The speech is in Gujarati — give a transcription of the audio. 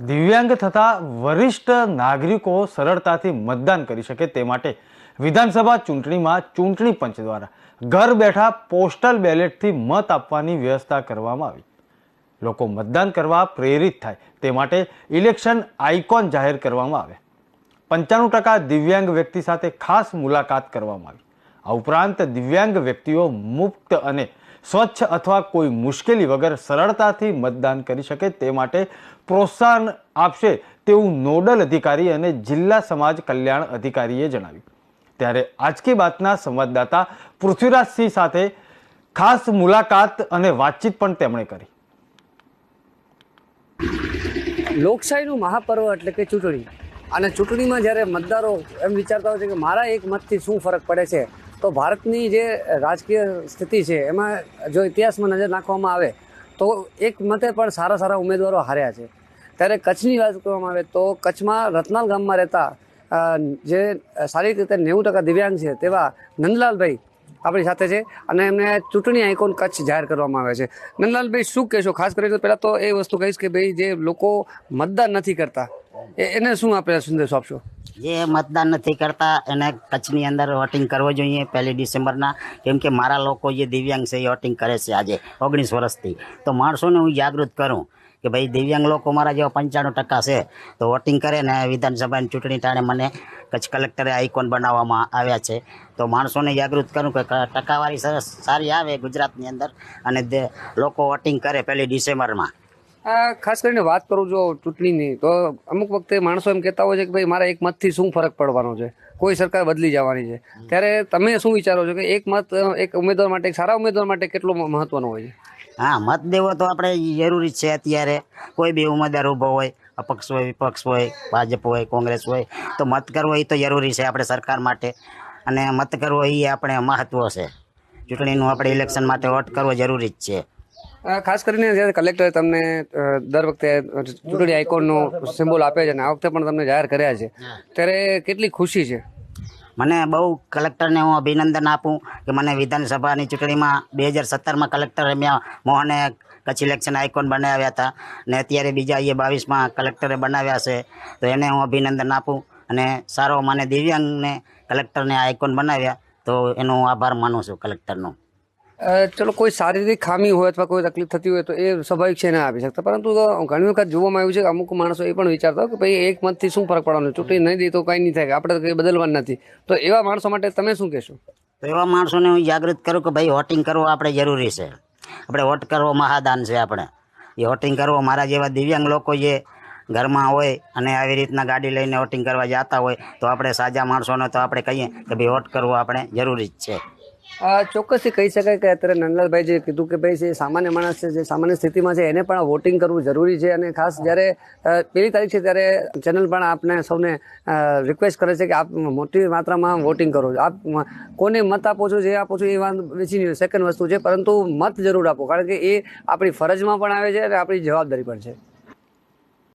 દિવ્યાંગ થતા વરિષ્ઠ નાગરિકો સરળતાથી મતદાન કરી શકે તે માટે વિધાનસભા ચૂંટણીમાં ચૂંટણી પંચ દ્વારા ઘર બેઠા પોસ્ટલ બેલેટથી મત આપવાની વ્યવસ્થા કરવામાં આવી. લોકો મતદાન કરવા પ્રેરિત થાય તે માટે ઇલેક્શન આઇકોન જાહેર કરવામાં આવે. પંચાણું ટકા દિવ્યાંગ વ્યક્તિ સાથે ખાસ મુલાકાત કરવામાં આવી. આ ઉપરાંત દિવ્યાંગ વ્યક્તિઓ મુક્ત અને સ્વચ્છ અથવા કોઈ મુશ્કેલી વગર સરળતાથી મતદાન કરી શકે તે માટે પ્રોત્સાહન આપશે તેવું નોડલ અધિકારી અને જિલ્લા સમાજ કલ્યાણ અધિકારીએ જણાવ્યું. ત્યારે આજ કી બાતના સંવાદદાતા પૃથ્વીરાજસિંહ સાથે ખાસ મુલાકાત અને વાતચીત પણ તેમણે કરી. લોકશાહીનું મહાપર્વ એટલે કે ચૂંટણી. અને ચૂંટણીમાં જ્યારે મતદારો એમ વિચારતા હોય છે કે મારા એક મતથી શું ફરક પડે છે? તો ભારતની જે રાજકીય સ્થિતિ છે, એમાં જો ઇતિહાસમાં નજર નાખવામાં આવે, તો એક મતે પણ સારા સારા ઉમેદવારો હાર્યા છે. ત્યારે કચ્છની વાત કરવામાં આવે તો કચ્છમાં રતનાલ ગામમાં રહેતા જે શારીરિક રીતે નેવું ટકા દિવ્યાંગ છે, તેવા નંદલાલભાઈ આપણી સાથે છે અને એમને ચૂંટણી આઇકોન કચ્છ જાહેર કરવામાં આવે છે. નંદલાલભાઈ, શું કહેશો? ખાસ કરીને પહેલાં તો એ વસ્તુ કહીશ કે ભાઈ, જે લોકો મતદાન નથી કરતા એને શું આપણે સંદેશો આપશો જે મતદાન નથી કરતા, એને કચ્છની અંદર વોટિંગ કરવો જોઈએ પહેલી ડિસેમ્બરના. કેમ કે મારા લોકો જે દિવ્યાંગ છે એ વોટિંગ કરે છે આજે, ઓગણીસ વર્ષથી. તો માણસોને હું જાગૃત કરું કે ભાઈ દિવ્યાંગ લોકો મારા જેવા પંચાણું ટકા છે, તો વોટિંગ કરે ને વિધાનસભાની ચૂંટણી ટાણે મને કચ્છ કલેક્ટરે આઇકોન બનાવવામાં આવ્યા છે. તો માણસોને જાગૃત કરું કે ટકાવારી સરસ સારી આવે ગુજરાતની અંદર અને લોકો વોટિંગ કરે પહેલી ડિસેમ્બરમાં. આ ખાસ કરીને વાત કરું જો ચૂંટણીની તો અમુક વખતે માણસો એમ કહેતા હોય છે કે ભાઈ મારા એક મતથી શું ફરક પડવાનો છે? કોઈ સરકાર બદલી જવાની છે. ત્યારે તમે શું વિચારો છો કે એક મત એક ઉમેદવાર માટે સારા ઉમેદવાર માટે કેટલો મહત્વનો હોય છે? હા મત દેવો તો આપણે જરૂરી જ છે અત્યારે. કોઈ બી ઉમેદવાર ઊભો હોય અપક્ષ હોય વિપક્ષ હોય ભાજપ હોય કોંગ્રેસ હોય તો મત કરવો એ તો જરૂરી છે આપણે સરકાર માટે. અને મત કરવો એ આપણે મહત્વ છે. ચૂંટણીનું આપણે ઇલેક્શન માટે વોટ કરવો જરૂરી જ છે. ખાસ કરીને જ્યારે કલેક્ટરે તમને દર વખતે ચૂંટણી આઇકોનનો સિમ્બોલ આપે છે અને આ વખતે પણ તમને જાહેર કર્યા છે ત્યારે કેટલી ખુશી છે? મને બહુ કલેક્ટરને હું અભિનંદન આપું કે મને વિધાનસભાની ચૂંટણીમાં બે હજાર સત્તરમાં કલેક્ટર રમ્યા મોહને કચ્છ ઇલેક્શન આઇકોન બનાવ્યા હતા ને અત્યારે બીજા એ બાવીસમાં કલેક્ટરે બનાવ્યા છે તો એને હું અભિનંદન આપું અને સારો મને દિવ્યાંગને કલેક્ટરને આઇકોન બનાવ્યા તો એનો હું આભાર માનું છું કલેક્ટરનો ચલો, કોઈ શારીરિક ખામી હોય અથવા કોઈ તકલીફ થતી હોય તો એ સ્વાભાવિક છે ના આપી શકતા. પરંતુ ઘણી વખત જોવામાં આવ્યું છે કે અમુક માણસો એ પણ વિચારતા કે ભાઈ, એક મતથી શું ફરક પડવાનો? ચૂંટણી નહીં દે તો કંઈ નહીં થાય, આપણે કંઈ બદલવાનું નથી. તો એવા માણસો માટે તમે શું કહેશો? એવા માણસોને હું જાગૃત કરું કે ભાઈ વોટિંગ કરવો આપણે જરૂરી છે. આપણે વોટ કરવો મહાદાન છે આપણે. એ વોટિંગ કરવો મારા જેવા દિવ્યાંગ લોકો જે ઘરમાં હોય અને આવી રીતના ગાડી લઈને વોટિંગ કરવા જતા હોય, તો આપણે સાજા માણસોને તો આપણે કહીએ કે ભાઈ વોટ કરવો આપણે જરૂરી જ છે. ચોક્કસથી કહી શકાય કે અત્યારે નંદલાલભાઈ જે કીધું કે ભાઈ જે સામાન્ય માણસ છે, જે સામાન્ય સ્થિતિમાં છે, એને પણ વોટિંગ કરવું જરૂરી છે અને ખાસ જ્યારે પેલી તારીખ છે ત્યારે ચેનલ પણ આપને સૌને રિક્વેસ્ટ કરે છે કે આપ મોટી માત્રામાં વોટિંગ કરો. આપ કોને મત આપો છો, જે આપો છો એ વાત બીજી સેકન્ડ વસ્તુ છે, પરંતુ મત જરૂર આપો, કારણ કે એ આપણી ફરજમાં પણ આવે છે અને આપણી જવાબદારી પણ છે.